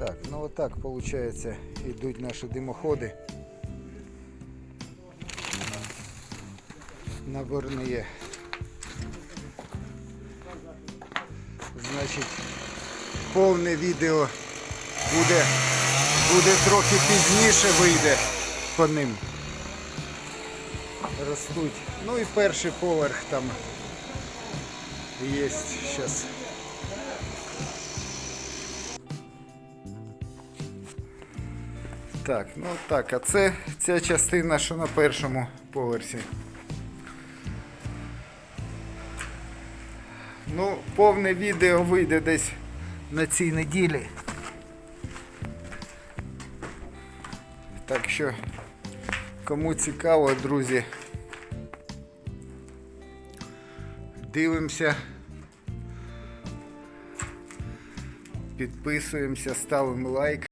Так, ну отак виходить, йдуть наші димоходи. Наборні. Значить, повне відео буде, буде трохи пізніше вийде по ним. Ростуть. Ну і перший поверх там є зараз. Так, ну так, а це ця частина, що на першому поверсі. Ну, повне відео вийде десь на цій неділі. Так що, кому цікаво, друзі, дивимося, підписуємося, ставимо лайк.